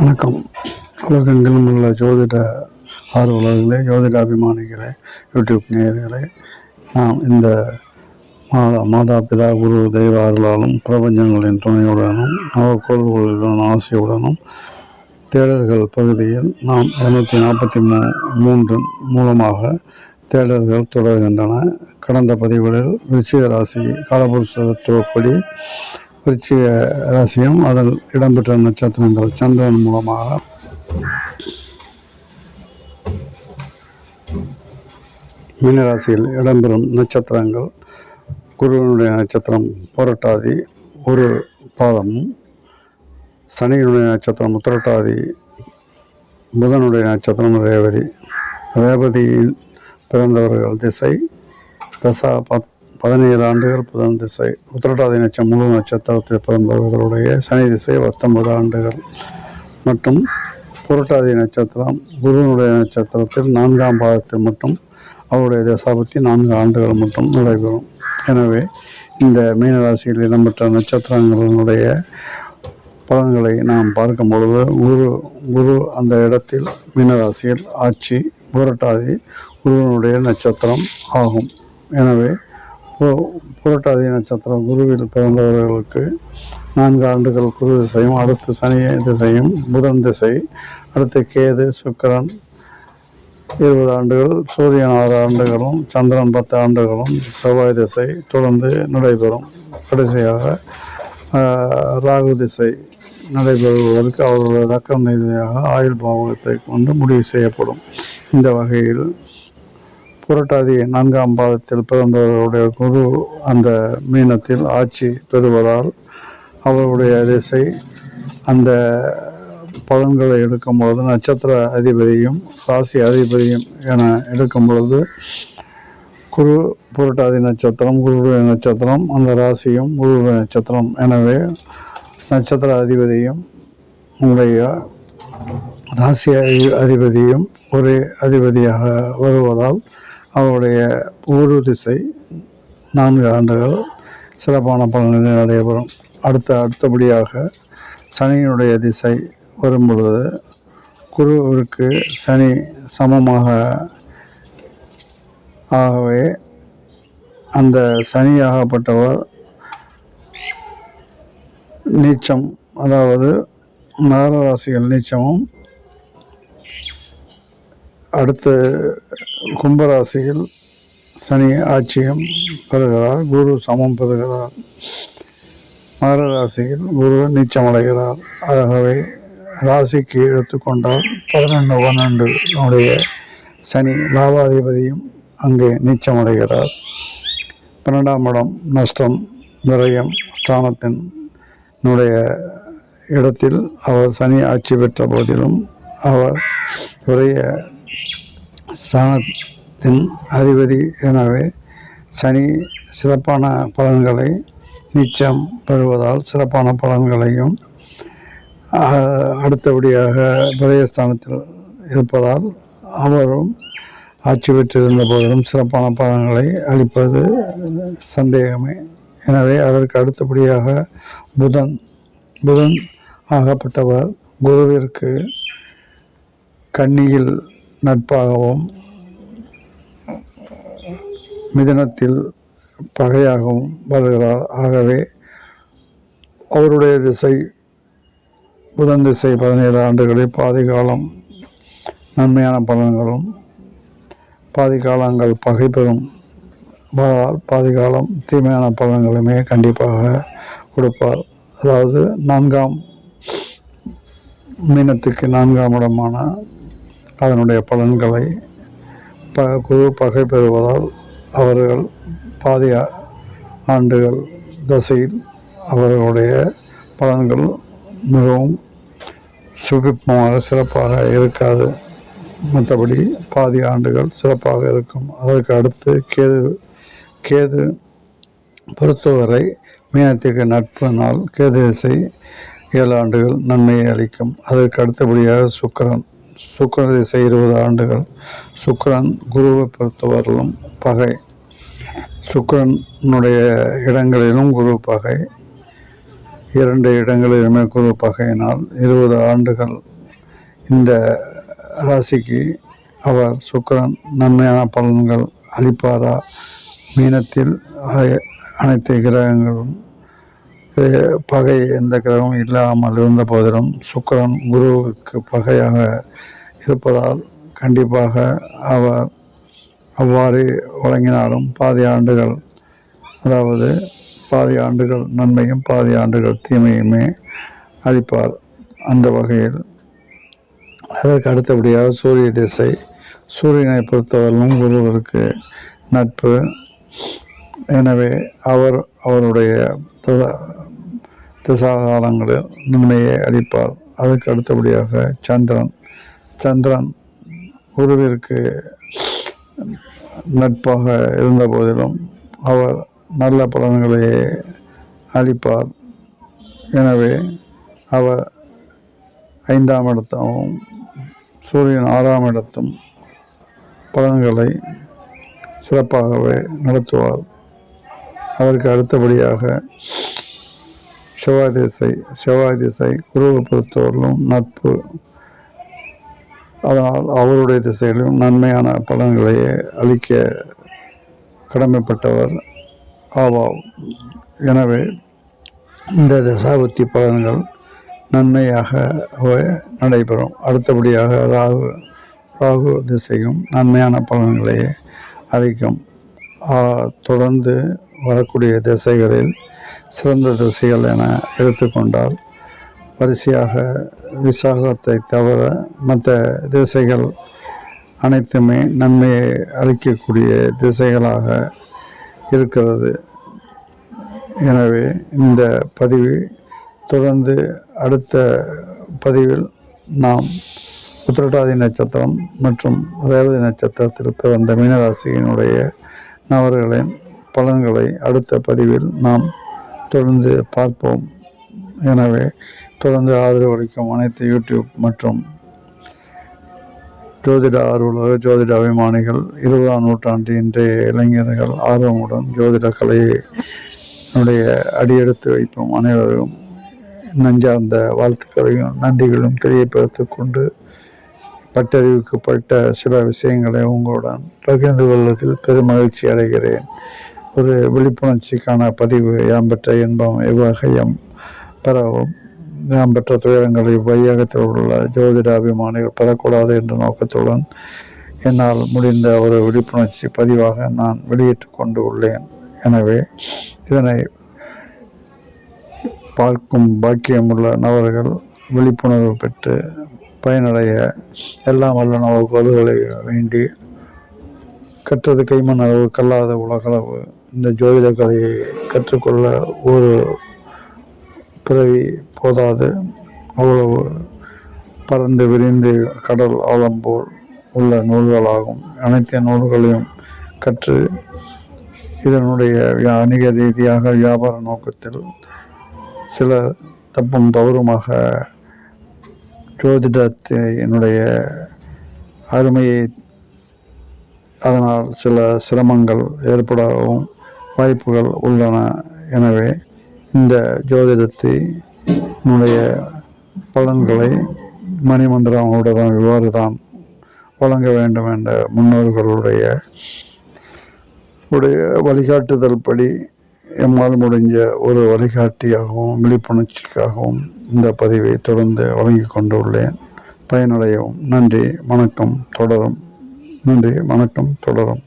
வணக்கம். உலகெங்கிலும் உள்ள ஜோதிட ஆர்வலர்களே ஜோதிட அபிமானிகளே யூடியூப் நேயர்களே நாம் இந்த மாதா மாதா பிதா குரு தெய்வ அருளாலும் பிரபஞ்சங்களின் துணையுடனும் நவக்கோள்களின் ஆசையுடனும் தேடல்கள் பகுதியில் நாம் இருநூற்றி நாற்பத்தி மூ மூன்று மூலமாக தேடல்கள் தொடர்கின்றன. கடந்த பதிவுகளில் விருச்சிக ராசி காலபுருஷத்துவப்படி விருச்சிக ராசியும் அதில் இடம்பெற்ற நட்சத்திரங்கள் சந்திரன் மூலமாக. மீனராசியில் இடம்பெறும் நட்சத்திரங்கள் குருவினுடைய நட்சத்திரம் புரட்டாதி ஒரு பாதமும் சனியினுடைய நட்சத்திரம் உத்திரட்டாதி புதனுடைய நட்சத்திரம் ரேவதி. ரேவதியின் பிறந்தவர்கள் திசை தசா பத் பதினேழு ஆண்டுகள் புதன் திசை உத்திரட்டாதி நட்சம் முழு நட்சத்திரத்தில் பிறந்தவர்களுடைய சனி திசை பத்தொன்பது ஆண்டுகள். மற்றும் புரட்டாதி நட்சத்திரம் குருவினுடைய நட்சத்திரத்தில் நான்காம் பாதத்தில் மட்டும் அவருடைய தசாபத்தி நான்கு ஆண்டுகள் மட்டும் நடைபெறும். எனவே இந்த மீனராசியில் இடம்பெற்ற நட்சத்திரங்களினுடைய பலன்களை நாம் பார்க்கும் பொழுது குரு குரு அந்த இடத்தில் மீனராசியில் ஆட்சி புரட்டாதி குருவனுடைய நட்சத்திரம் ஆகும். எனவே புரட்டாதி நட்சத்திரம் குருவில் பிறந்தவர்களுக்கு நான்கு ஆண்டுகள் குரு திசையும் அடுத்து சனி திசையும் புதன் திசை அடுத்து கேது சுக்கிரன். இருபது ஆண்டுகள் சூரியன் ஆறு ஆண்டுகளும் சந்திரன் பத்து ஆண்டுகளும் செவ்வாய் திசை தொடர்ந்து நடைபெறும். கடைசியாக ராகு திசை நடைபெறுவதற்கு அவர்களுடைய ரக்கம் ரீதியாக ஆயுள் பாவகத்தை கொண்டு முடிவு செய்யப்படும். இந்த வகையில் புரட்டாதி நான்காம் பாதத்தில் பிறந்தவர்களுடைய குரு அந்த மீனத்தில் ஆட்சி பெறுவதால் அவருடைய திசை அந்த பலன்களை எடுக்கும் பொழுது நட்சத்திர அதிபதியும் ராசி அதிபதியும் என எடுக்கும் பொழுது குரு புரட்டாதி நட்சத்திரம் குருடைய நட்சத்திரம் அந்த ராசியும் குருடைய நட்சத்திரம். எனவே நட்சத்திர அதிபதியும் உடைய ராசி அதிபதியும் ஒரே அதிபதியாக வருவதால் அவருடைய ஊரு திசை நான்கு ஆண்டுகள் சிறப்பான பலன்களை நடைபெறும் அடுத்த அடுத்தபடியாக சனியினுடைய திசை வரும் பொழுது குருவிற்கு சனி சமமாக ஆகவே அந்த சனியாகப்பட்டவர் நீச்சம் அதாவது மகர ராசிகள் நீச்சமும் அடுத்து கும்பராசியில் சனி ஆட்சியம் பெறுகிறார் குரு சமம் பெறுகிறார். மகர ராசியில் குரு நீச்சமடைகிறார். ஆகவே ராசிக்கு எடுத்துக்கொண்டால் பதினொன்று பன்னெண்டு நம்முடைய சனி லாபாதிபதியும் அங்கே நீச்சமடைகிறார். பன்னெண்டாம் இடம் நஷ்டம் விரயம் ஸ்தானத்தின்னுடைய இடத்தில் அவர் சனி ஆட்சி பெற்ற போதிலும் அவர் உடைய ஸ்தானத்தின் அதிபதி எனவே சனி சிறப்பான பலன்களை நிச்சயம் பெறுவதால் சிறப்பான பலன்களையும் அடுத்தபடியாக விரயஸ்தானத்தில் இருப்பதால் அவரும் ஆட்சி பெற்றிருந்த போதிலும் சிறப்பான பலன்களை அளிப்பது சந்தேகமே. எனவே அதற்கு அடுத்தபடியாக புதன் புதன் ஆகப்பட்டவர் குருவிற்கு கன்னியில் நட்பாகவும் மிதனத்தில் பகையாகவும் வருகிறார் ஆகவே அவருடைய திசை புதன் திசை பதினேழு ஆண்டுகளில் பாதி காலம் நன்மையான பலன்களும் பாதி காலங்கள் பகை பெறும் வரால் பாதி காலம் தீமையான பலன்களுமே கண்டிப்பாக கொடுப்பார். அதாவது நான்காம் மீனத்துக்கு நான்காம் இடமான அதனுடைய பலன்களை ப குரு பகை பெறுவதால் அவர்கள் பாதி ஆண்டுகள் தசையில் அவர்களுடைய பலன்கள் மிகவும் சுபிப்பமாக சிறப்பாக இருக்காது. மற்றபடி பாதி ஆண்டுகள் சிறப்பாக இருக்கும். அதற்கு அடுத்து கேது கேது பொறுத்தவரை மீனத்திற்கு நட்பு நாள். கேது திசை ஏழு ஆண்டுகள் நன்மையை அளிக்கும். அதற்கு அடுத்தபடியாக சுக்கிரன். சுக்கர திசை இருபது ஆண்டுகள். சுக்கிரன் குருவை பொறுத்தவரையிலும் பகை. சுக்கரனுடைய இடங்களிலும் குரு பகை. இரண்டு இடங்களிலுமே குரு பகையினால் இருபது ஆண்டுகள் இந்த ராசிக்கு அவர் சுக்கரன் நன்மையான பலன்கள் அளிப்பாரா? மீனத்தில் அனைத்து கிரகங்களும் பகை எந்த கிரகமும் இல்லாமல் இருந்த போதிலும் சுக்கரன் குருவுக்கு பகையாக இருப்பதால் கண்டிப்பாக அவர் அவ்வாறு வழங்கினாலும் பாதி ஆண்டுகள் அதாவது பாதி ஆண்டுகள் நன்மையும் பாதி ஆண்டுகள் தீமையுமே அளிப்பார் அந்த வகையில் அதற்கு அடுத்தபடியாக சூரிய திசை சூரியனை பொறுத்தவரையிலும் குருவிற்கு நட்பு. எனவே அவர் அவருடைய தச- திசா நன்மையை அளிப்பார். அதுக்கு அடுத்தபடியாக சந்திரன். சந்திரன் குருவிற்கு நட்பாக இருந்த போதிலும் அவர் நல்ல பலன்களையே அளிப்பார். எனவே அவர் ஐந்தாம் இடத்தும் சூரியன் ஆறாம் இடத்தும் பலன்களை சிறப்பாகவே நடத்துவார். அதற்கு அடுத்தபடியாக செவ்வாய் திசை செவ்வாய் திசை குருவை பொறுத்தவரையிலும் நட்பு. அதனால் அவருடைய திசையிலும் நன்மையான பலன்களையே அளிக்க கடமைப்பட்டவர் ஆவார். எனவே இந்த தசாபுத்தி பலன்கள் நன்மையாகவே நடைபெறும். அடுத்தபடியாக ராகு ராகு திசையும் நன்மையான பலன்களையே அளிக்கும். தொடர்ந்து வரக்கூடிய திசைகளில் சிறந்த திசைகள் என எடுத்துக்கொண்டால் வரிசையாக விசாகத்தை தவிர மற்ற திசைகள் அனைத்துமே நன்மையை அளிக்கக்கூடிய திசைகளாக இருக்கிறது. எனவே இந்த பதிவு தொடர்ந்து அடுத்த பதிவில் நாம் உத்திரட்டாதி நட்சத்திரம் மற்றும் ரேவதி நட்சத்திரத்தில் பிறந்த மீனராசியினுடைய நபர்களின் பலன்களை அடுத்த பதிவில் நாம் தொடர்ந்து பார்ப்போம். எனவே தொடர்ந்து ஆதரவு அளிக்கும் அனைத்து யூடியூப் மற்றும் ஜோதிட ஆர்வலர் ஜோதிட அபிமானிகள் இருபதாம் நூற்றாண்டு இன்றைய இளைஞர்கள் ஆர்வமுடன் ஜோதிட கலையை அடியெடுத்து வைப்போம். அனைவரும் நஞ்சார்ந்த வாழ்த்துக்களையும் நன்றிகளும் தெரியப்படுத்தி கொண்டு பட்டறிவுக்குப்பட்ட சில விஷயங்களை உங்களுடன் பகிர்ந்து கொள்வதில் பெரும் மகிழ்ச்சி அடைகிறேன். ஒரு விழிப்புணர்ச்சிக்கான பதிவு யாம் பெற்ற இன்பம் இவ்வகையம் பெறவும் யாம் பெற்ற துயரங்களை வையகத்தில் உள்ள ஜோதிட அபிமானிகள் பெறக்கூடாது என்ற நோக்கத்துடன் என்னால் முடிந்த ஒரு விழிப்புணர்ச்சி பதிவாக நான் வெளியிட்டு கொண்டு உள்ளேன். எனவே இதனை பார்க்கும் பாக்கியமுள்ள நபர்கள் விழிப்புணர்வு பெற்று பயனடைய எல்லாம் வல்ல நமக்கு வலுகளை வேண்டி கற்றது கைமண் அளவு கல்லாத உலகளவு இந்த ஜோதிட கலையை கற்றுக்கொள்ள ஒரு பிறவி போதாது. அவ்வளவு பறந்து விரிந்து கடல் ஆழம் போல் உள்ள நூல்களாகும். அனைத்து நூல்களையும் கற்று இதனுடைய வியா- வணிக ரீதியாக வியாபார நோக்கத்தில் சில தப்பும் தவறுமாக ஜோதிடத்தினுடைய அருமையை அதனால் சில சிரமங்கள் ஏற்படவும் வாய்ப்புகள் உள்ளன. எனவே இந்த ஜோதிடத்தினுடைய பலன்களை மணிமந்திரங்களோடு தான் இவ்வாறு தான் வழங்க வேண்டும் என்ற முன்னோர்களுடைய உடைய வழிகாட்டுதல் படி எம்மால் முடிஞ்ச ஒரு வழிகாட்டியாகவும் விழிப்புணர்ச்சிக்காகவும் இந்த பதிவை தொடர்ந்து வழங்கி கொண்டுள்ளேன். பயனடையவும். நன்றி. வணக்கம். தொடரும். நன்றி. வணக்கம். தொடரும்.